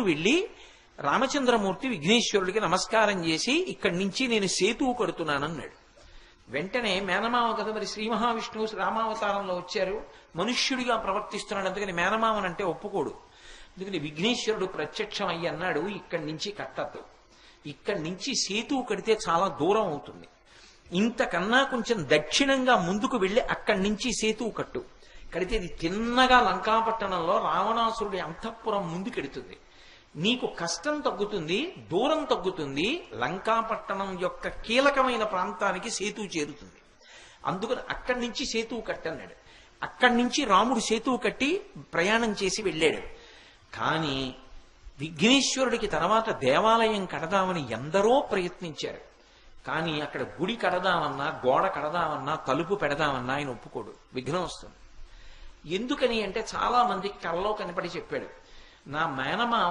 ఊరు వెళ్ళి రామచంద్రమూర్తి విఘ్నేశ్వరుడికి నమస్కారం చేసి ఇక్కడి నుంచి నేను సేతువు కడుతున్నానన్నాడు. వెంటనే మేనమామ కదా మరి శ్రీ మహావిష్ణువు రామావతారంలో వచ్చారు. మనుష్యుడిగా ప్రవర్తిస్తున్నాడు. అందుకని మేనమామనంటే ఒప్పుకోడు. అందుకని విఘ్నేశ్వరుడు ప్రత్యక్షం అయ్యి అన్నాడు ఇక్కడి నుంచి కట్టద్దు. ఇక్కడి నుంచి సేతువు కడితే చాలా దూరం అవుతుంది. ఇంతకన్నా కొంచెం దక్షిణంగా ముందుకు వెళ్ళి అక్కడి నుంచి సేతువు కట్టు. కడితే ఇది తిన్నగా లంకాపట్టణంలో రావణాసురుడి అంతఃపురం ముందుకెడుతుంది నీకు కష్టం తగ్గుతుంది దూరం తగ్గుతుంది లంకాపట్టణం యొక్క కీలకమైన ప్రాంతానికి సేతు చేరుతుంది. అందుకని అక్కడి నుంచి సేతువు కట్టన్నాడు. అక్కడి నుంచి రాముడు సేతువు కట్టి ప్రయాణం చేసి వెళ్ళాడు. కానీ విఘ్నేశ్వరుడికి తర్వాత దేవాలయం కడదామని ఎందరో ప్రయత్నించారు. కానీ అక్కడ గుడి కడదామన్నా గోడ కడదామన్నా తలుపు పెడదామన్నా ఆయన ఒప్పుకోడు. విఘ్నం వస్తుంది. ఎందుకని అంటే చాలా మందికి కళ్ళలో కనపడి చెప్పాడు నా మేనమా